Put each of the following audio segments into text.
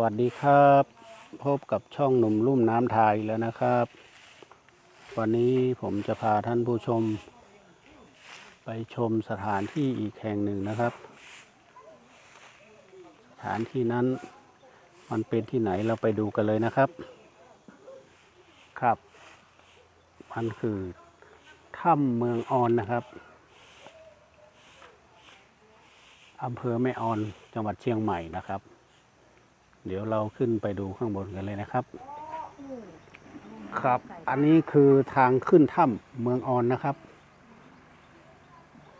วัสดีครับ พบกับช่องหนุ่มลุ่มน้ำไทยแล้วนะครับ วันนี้ผมจะพาท่านผู้ชม ไปชมสถานที่อีกแห่งหนึ่งนะครับ สถานที่นั้นมันเป็นที่ไหนเราไปดูกันเลยนะครับ ครับ มันคือถ้ำเมืองออนนะครับอำเภอแม่ออนจังหวัดเชียงใหม่นะครับ เดี๋ยวเราขึ้นไปดูข้างบนกันเลยนะครับ ครับ อันนี้คือทางขึ้นถ้ำเมืองออนนะครับ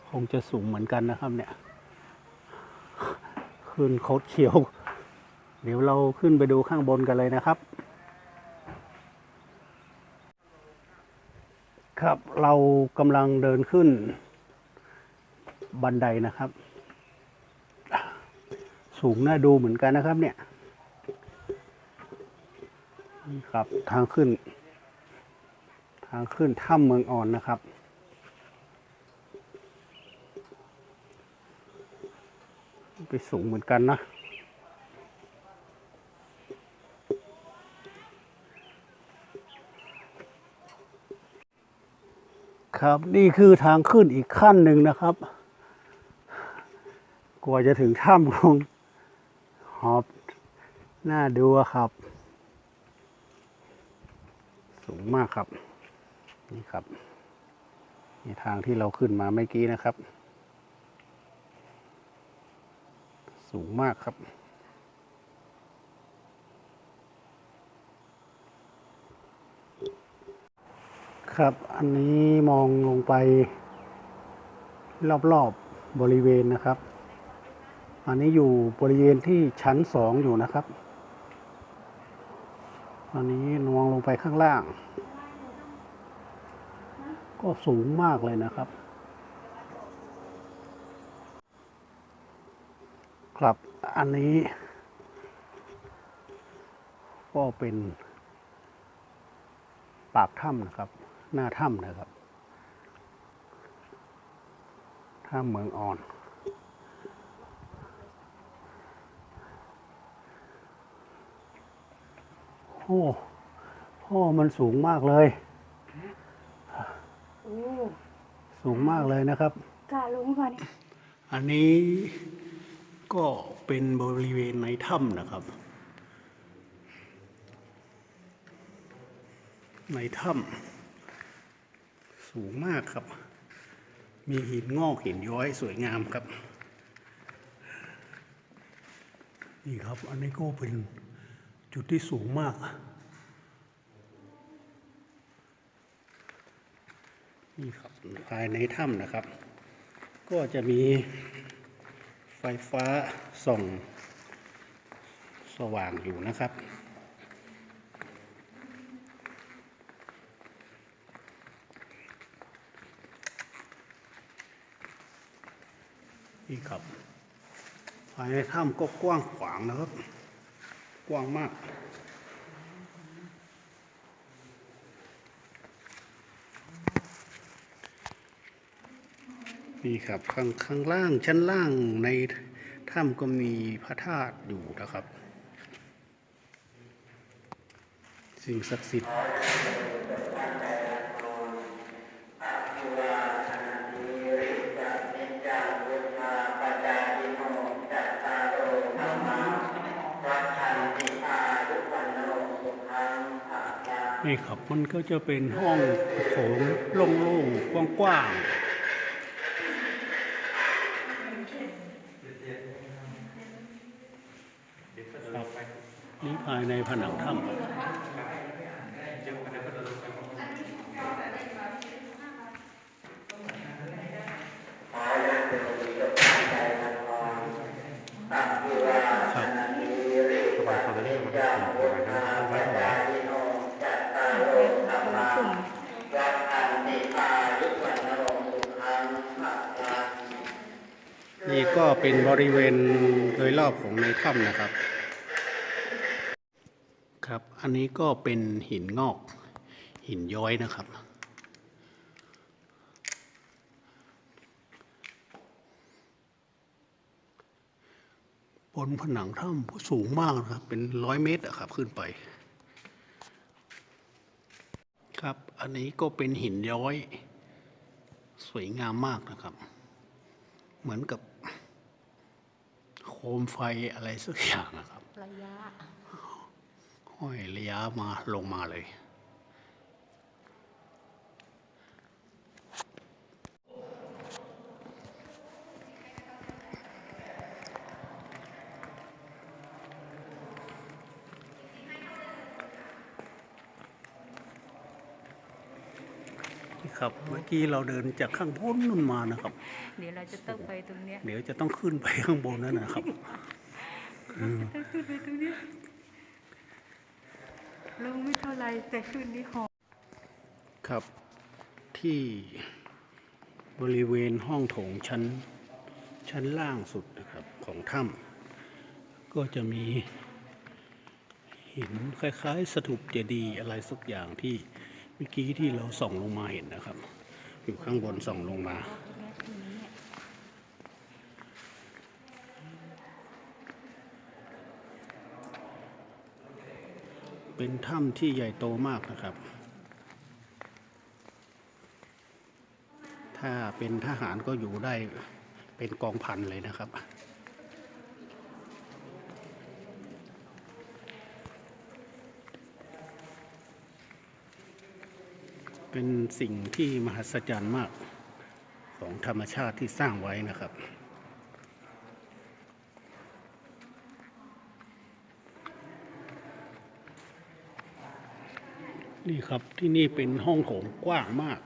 คงจะสูงเหมือนกันนะครับ เนี่ย ขึ้นโคดเขียว เดี๋ยวเราขึ้นไปดูข้างบนกันเลยนะครับ ครับเรากำลังเดินขึ้นบันไดนะครับ สูงน่าดูเหมือนกันนะครับเนี่ยนี่ ครับ ทางขึ้น ทางขึ้นถ้ำเมืองอ่อนนะครับ ไปสูงเหมือนกันนะครับนี่คือทางขึ้นอีกขั้นหนึ่งนะครับ กว่าจะถึงถ้ำคงหอบน่าดูครับ สูงมากครับ นี่ครับนี่ทางที่เราขึ้นมาเมื่อกี้นะครับ สูงมากครับ ครับอันนี้มองลงไป รอบๆบบริเวณนะครับ อันนี้อยู่บริเวณที่ชั้นสองอยู่นะครับ อันนี้ลง ไปข้างล่าง ก็สูงมากเลยนะครับ ครับอันนี้ ก็เป็นปากถ้ำนะครับ หน้าถ้ำนะครับถ้ำเมืองอ่อนโอ้ อมันสูงมากเลย โอ้สูงมากเลยนะครับ กล้าลงก่อนเนี่ยอันนี้ก็เป็นบริเวณในถ้ำนะครับ ในถ้ำสูงมากครับ มีหินงอกหินย้อยสวยงามครับ นี่ครับ อันนี้ก็เป็นจุดที่สูงมาก นี่ครับภายในถ้ำนะครับ ก็จะมีไฟฟ้าส่องสว่างอยู่นะครับนี่ครับ ภายในถ้ำก็กว้างขวางนะครับ กว้างมาก นี่ครับข้างข้างล่างชั้นล่างในถ้ำก็มีพระธาตุอยู่นะครับ สิ่งศักดิ์สิทธิ์นี่ครับมันก็จะเป็นห้องโถงโล่งๆกว้างๆ ครับ นี่ภายในผนังถ้ำครับนี่ก็เป็นบริเวณโดยรอบของในถ้ำนะครับครับ อันนี้ก็เป็นหินงอก หินย้อยนะครับ บนผนังถ้ำสูงมากนะครับ เป็นร้อยเมตรอะครับขึ้นไป ครับ อันนี้ก็เป็นหินย้อย สวยงามมากนะครับ เหมือนกับโคมไฟอะไรสักอย่างนะครับระยะ ห้อยระยะมาลงมาเลยนี่ครับเมื่อกี้เราเดินจากข้างบนนู่นมานะครับ เดี๋ยวเราจะต้องไปตรงเนี้ยเดี๋ยวจะต้องขึ้นไปข้างบนนั่นนะครับต้องขึ้นไปตรงเนี้ย ลงไม่เท่าไรแต่ขึ้นนี่หอมครับที่บริเวณห้องโถงชั้นชั้นล่างสุดนะครับของถ้ำก็จะมีหินคล้ายๆสถูปเจดีย์อะไรสักอย่างที่เมื่อกี้ที่เราส่องลงมาเห็นนะครับ อยู่ข้างบนส่องลงมา เป็นถ้ำที่ใหญ่โตมากนะครับ ถ้าเป็นทหารก็อยู่ได้เป็นกองพันเลยนะครับเป็นสิ่งที่มหัศจรรย์มากของธรรมชาติที่สร้างไว้นะครับ นี่ครับที่นี่เป็นห้องโถงกว้างมาก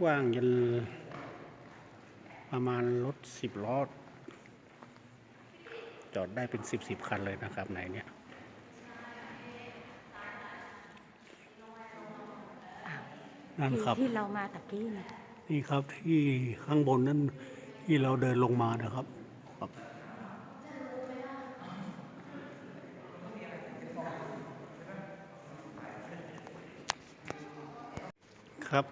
กว้างยันประมาณรถสิบล้อจอดได้เป็นสิบสิบคันเลยนะครับในเนี้ย นั่นครับ ที่เรามาตะกี้นะนี่ครับที่ข้างบนนั้นที่เราเดินลงมานะครับครับ ครับ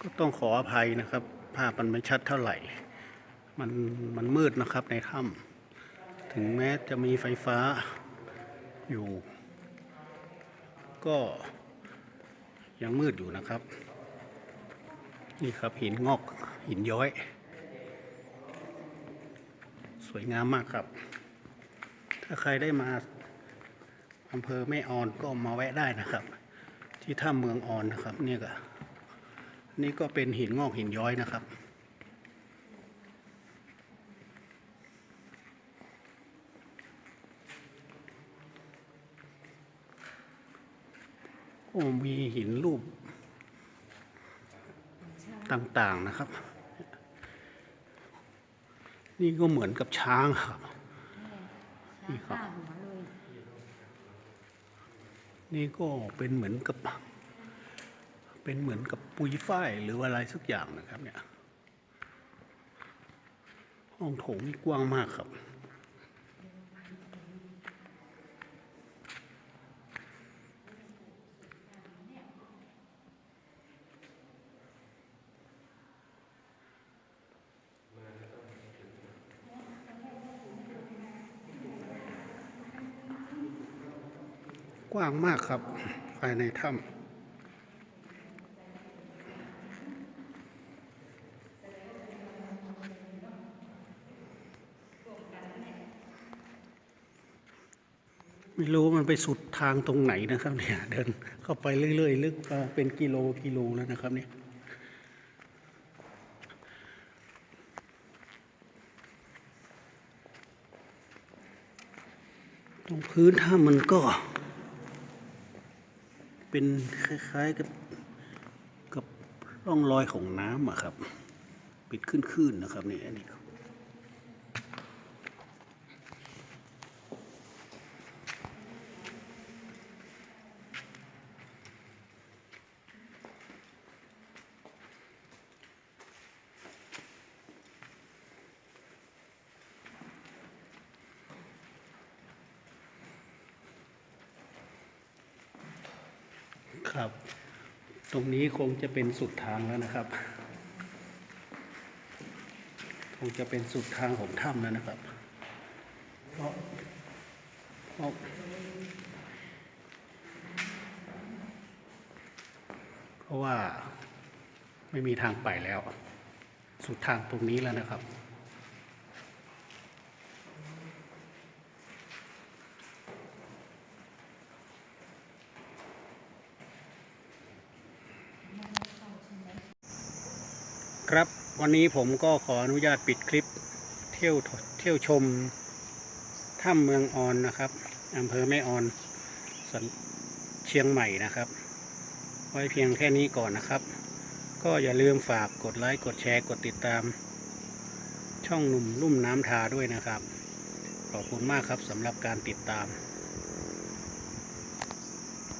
ก็ต้องขออภัยนะครับ ภาพมันไม่ชัดเท่าไหร่ มันมันมืดนะครับในถ้ำถึงแม้จะมีไฟฟ้าอยู่ ก็ ยังมืดอยู่นะครับ นี่ครับหินงอกหินย้อย สวยงามมากครับ ถ้าใครได้มาอำเภอแม่ออนก็มาแวะได้นะครับ ที่ถ้ำเมืองออนนะครับนี่ก็นี่ก็เป็นหินงอกหินย้อยนะครับ มีหินรูปต่างๆนะครับ นี่ก็เหมือนกับช้างครับ นี่ครับ นี่ก็เป็นเหมือนกับ เป็นเหมือนกับปุยฝ้ายหรืออะไรสักอย่างนะครับเนี่ย ห้องโถงนี่กว้างมากครับ กว้างมากครับ ภายในถ้ำไม่รู้มันไปสุดทางตรงไหนนะครับเนี่ย เดินเข้าไปเรื่อยๆลึกเป็นกิโลกิโลแล้วนะครับเนี่ยตรงพื้นถ้ำมันก็ เป็นคล้ายๆกับกับร่องรอยของน้ำอะครับปิดขึ้นๆนะครับนี่อันนี้ ครับ ตรงนี้คงจะเป็นสุดทางแล้วนะครับ คงจะเป็นสุดทางของถ้ำแล้วนะครับ เพราะเพราะเพราะว่าไม่มีทางไปแล้ว สุดทางตรงนี้แล้วนะครับ ครับวันนี้ผมก็ขออนุญาตปิดคลิปเที่ยวเที่ยวชมถ้ำเมืองออนนะครับอำเภอแม่ออนสันเชียงใหม่นะครับ ไว้เพียงแค่นี้ก่อนนะครับ ก็อย่าลืมฝากกดไลค์กดแชร์กดติดตาม ช่องหนุ่มลุ่มน้ำทาด้วยนะครับ ขอบคุณมากครับสำหรับการติดตาม